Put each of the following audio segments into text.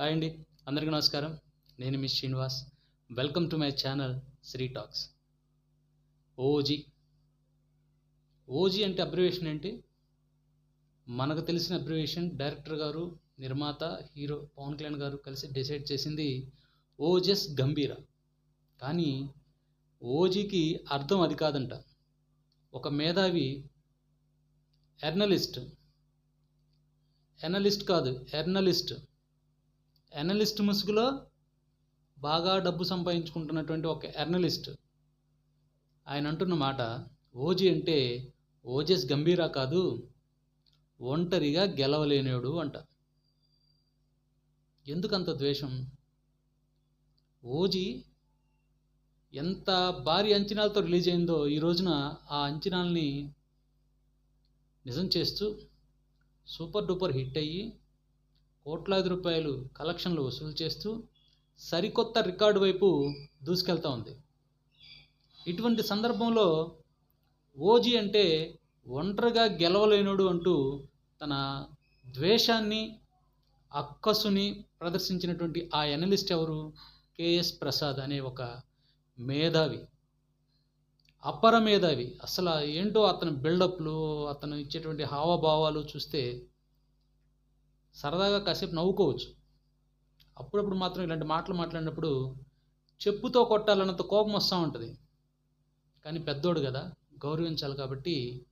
Hi అండి అందరికీ నమస్కారం. నేను Miss Srinivas. Welcome to my channel Sri talks OG OG అంటే అబ్రివేషన్ ఏంటి? మనకు తెలిసిన అబ్రివేషన్ డైరెక్టర్ గారు నిర్మాత హీరో పవన్ కళ్యాణ్ గారు కలిసి డిసైడ్ చేసింది ఓజెస్ గంభీర కానీ ఓజీకి అర్థం అది కాదంట. ఒక మేధావి ఎర్నలిస్ట్ ఎనలిస్ట్ కాదు ఎర్నలిస్ట్. ఎనలిస్ట్ ముసుగులో బాగా డబ్బు సంపాదించుకుంటున్నటువంటి ఒక ఎర్నలిస్ట్ ఆయన అంటున్న మాట ఓజీ అంటే ఓజెస్ గంభీరా కాదు ఒంటరిగా గెలవలేనివాడు అంట. ఎందుకంత ద్వేషం? ఓజీ ఎంత భారీ అంచనాలతో రిలీజ్ అయిందో ఈ రోజున ఆ అంచనాల్ని నిజం చేస్తూ సూపర్ డూపర్ హిట్ అయ్యి కోట్లాది రూపాయలు కలెక్షన్లు వసూలు చేస్తూ సరికొత్త రికార్డు వైపు దూసుకెళ్తా ఉంది. ఇటువంటి సందర్భంలో ఓజీ అంటే ఒంటరిగా గెలవలేనుడు అంటూ తన ద్వేషాన్ని అక్కసుని ప్రదర్శించినటువంటి ఆ ఎనలిస్ట్ ఎవరు? కేఎస్ ప్రసాద్ అనే ఒక మేధావి. అపర మేధావి. అసలు ఏంటో అతని బిల్డప్లు అతను ఇచ్చేటువంటి హావభావాలు చూస్తే సరదాగా కాసేపు నవ్వుకోవచ్చు. అప్పుడప్పుడు మాత్రం ఇలాంటి మాటలు మాట్లాడినప్పుడు చెప్పుతో కొట్టాలన్నంత కోపం వస్తూ ఉంటుంది. కానీ పెద్దోడు కదా గౌరవించాలి కాబట్టి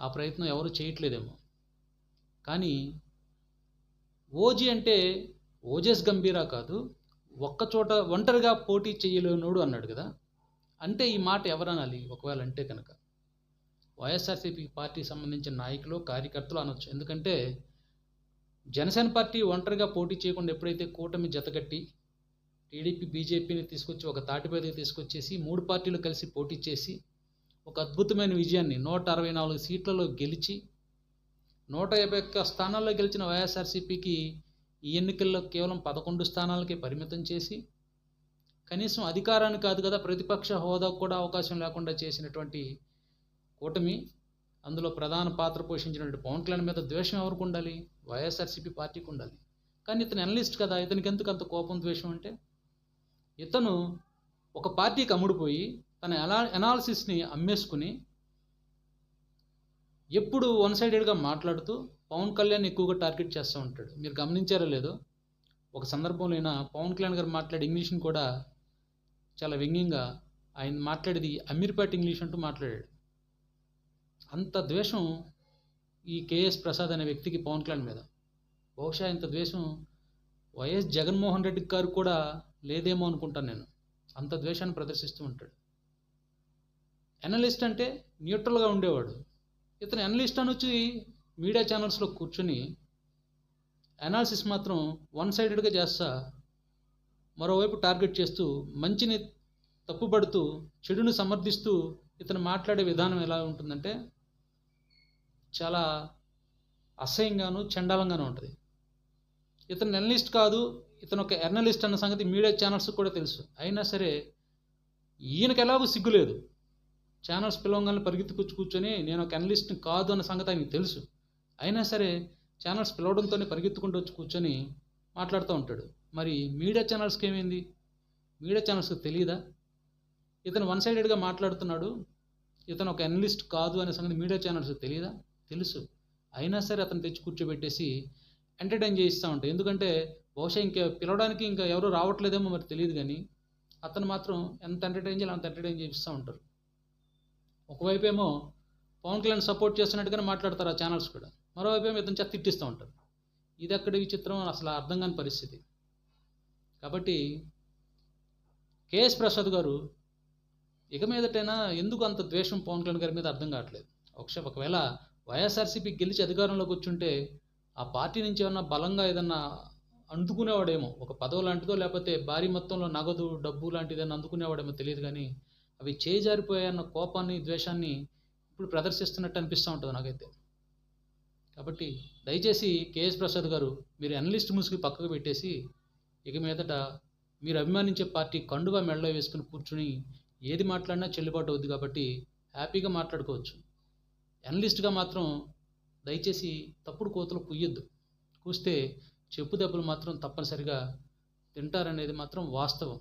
ఆ ప్రయత్నం ఎవరు చేయట్లేదేమో. కానీ ఓజీ అంటే ఓజెస్ గంభీరా కాదు ఒక్కచోట ఒంటరిగా పోటీ చేయలేనోడు అన్నాడు కదా. అంటే ఈ మాట ఎవరనాలి? ఒకవేళ అంటే కనుక. వైఎస్ఆర్సీపీ పార్టీ సంబంధించిన నాయకులు కార్యకర్తలు అనొచ్చు. ఎందుకంటే జనసేన పార్టీ ఒంటరిగా పోటీ చేయకుండా ఎప్పుడైతే కూటమి జతగట్టి టీడీపీ బీజేపీని తీసుకొచ్చి ఒక తాటిపైకి తీసుకొచ్చేసి మూడు పార్టీలు కలిసి పోటీ చేసి ఒక అద్భుతమైన విజయాన్ని నూట అరవై నాలుగు సీట్లలో గెలిచి నూట యాభై ఒక్క స్థానాల్లో గెలిచిన వైఎస్ఆర్సీపీకి ఈ ఎన్నికల్లో కేవలం పదకొండు స్థానాలకే పరిమితం చేసి కనీసం అధికారాన్ని కాదు కదా ప్రతిపక్ష హోదా కూడా అవకాశం లేకుండా చేసినటువంటి కూటమి అందులో ప్రధాన పాత్ర పోషించినటువంటి పవన్ కళ్యాణ్ మీద ద్వేషం ఎవరికి ఉండాలి? వైఎస్ఆర్సీపీ పార్టీకి ఉండాలి. కానీ ఇతను అనలిస్ట్ కదా ఇతనికి ఎందుకు అంత కోపం ద్వేషం అంటే? ఇతను ఒక పార్టీకి అమ్ముడుపోయి తన ఎలా ఎనాలిసిస్ని అమ్మేసుకుని ఎప్పుడు వన్ సైడెడ్గా మాట్లాడుతూ పవన్ కళ్యాణ్ ఎక్కువగా టార్గెట్ చేస్తూ ఉంటాడు. మీరు గమనించారో లేదో? ఒక సందర్భంలో అయినా పవన్ కళ్యాణ్ గారు మాట్లాడే ఇంగ్లీష్ని కూడా చాలా వ్యంగ్యంగా ఆయన మాట్లాడేది అమీర్పేట ఇంగ్లీష్ అంటూ మాట్లాడాడు. అంత ద్వేషం ఈ కేఎస్ ప్రసాద్ అనే వ్యక్తికి పవన్ కళ్యాణ్ మీద. బహుశా ఇంత ద్వేషం వైఎస్ జగన్మోహన్ రెడ్డి గారు కూడా లేదేమో అనుకుంటాను నేను. అంత ద్వేషాన్ని ప్రదర్శిస్తూ ఉంటాడు. ఎనలిస్ట్ అంటే న్యూట్రల్గా ఉండేవాడు. ఇతను ఎనలిస్ట్ వచ్చి మీడియా ఛానల్స్లో కూర్చొని అనాలిసిస్ మాత్రం వన్ సైడెడ్గా చేస్తా మరోవైపు టార్గెట్ చేస్తూ మంచిని తప్పుపడుతూ చెడును సమర్థిస్తూ ఇతను మాట్లాడే విధానం ఎలా ఉంటుందంటే చాలా అసహ్యంగాను చండాలంగాను ఉంటుంది. ఇతను ఎర్నలిస్ట్ కాదు ఇతను ఒక ఎర్నలిస్ట్ అన్న సంగతి మీడియా ఛానల్స్ కూడా తెలుసు. అయినా సరే ఈయనకి ఎలాగో సిగ్గు లేదు. ఛానల్స్ పిలవంగానే పరిగెత్తుకొచ్చి కూర్చొని నేను ఒక ఎనలిస్ట్ని కాదు అన్న సంగతి ఆయనకు తెలుసు. అయినా సరే ఛానల్స్ పిలవడంతోనే పరిగెత్తుకుంటూ వచ్చి కూర్చొని మాట్లాడుతూ ఉంటాడు. మరి మీడియా ఛానల్స్కి ఏమైంది? మీడియా ఛానల్స్కి తెలియదా ఇతను వన్ సైడెడ్గా మాట్లాడుతున్నాడు. ఇతను ఒక ఎనలిస్ట్ కాదు అనే సంగతి మీడియా ఛానల్స్ తెలియదా తెలుసు. అయినా సరే అతను తెచ్చి కూర్చోబెట్టేసి ఎంటర్టైన్ చేయిస్తూ ఉంటాయి ఎందుకంటే బహుశా ఇంకా పిలవడానికి ఇంకా ఎవరు రావట్లేదేమో మరి తెలియదు కానీ అతను మాత్రం ఎంత ఎంటర్టైన్ చేయాలి అంత ఎంటర్టైన్ చేయిస్తూ ఉంటారు. ఒకవైపు ఏమో పవన్ కళ్యాణ్ సపోర్ట్ చేస్తున్నట్టుగానే మాట్లాడతారు ఆ ఛానల్స్ కూడా. మరోవైపు ఏమో ఇతను చేత తిట్టిస్తూ ఉంటారు ఇది అక్కడ విచిత్రం అసలు అర్థం కాని పరిస్థితి. కాబట్టి కేఎస్ ప్రసాద్ గారు ఇక మీదటైనా ఎందుకు అంత ద్వేషం పవన్ కళ్యాణ్ గారి మీద అర్థం కావట్లేదు? ఒకసారి ఒకవేళ వైఎస్ఆర్సీపీ గెలిచి అధికారంలోకి వచ్చుంటే ఆ పార్టీ నుంచి ఏమన్నా బలంగా ఏదన్నా అందుకునేవాడేమో? ఒక పదవి లాంటిదో లేకపోతే భారీ మొత్తంలో నగదు డబ్బు లాంటిది ఏదైనా అందుకునేవాడేమో తెలియదు కానీ అవి చేజారిపోయాయన్న కోపాన్ని ద్వేషాన్ని ఇప్పుడు ప్రదర్శిస్తున్నట్టు అనిపిస్తూ ఉంటుంది నాకైతే. కాబట్టి దయచేసి కేఎస్ ప్రసాద్ గారు మీరు అనలిస్ట్ ముసుగు పక్కకు పెట్టేసి ఇక మీదట మీరు అభిమానించే పార్టీ కండుగా మెడలో వేసుకుని కూర్చుని ఏది మాట్లాడినా చెల్లుబాటు అవుద్ది కాబట్టి హ్యాపీగా మాట్లాడుకోవచ్చు. అనలిస్ట్గా మాత్రం దయచేసి తప్పుడు కోతలు కుయ్యొద్దు కూస్తే చెప్పు దెబ్బలు మాత్రం తప్పనిసరిగా తింటారనేది మాత్రం వాస్తవం.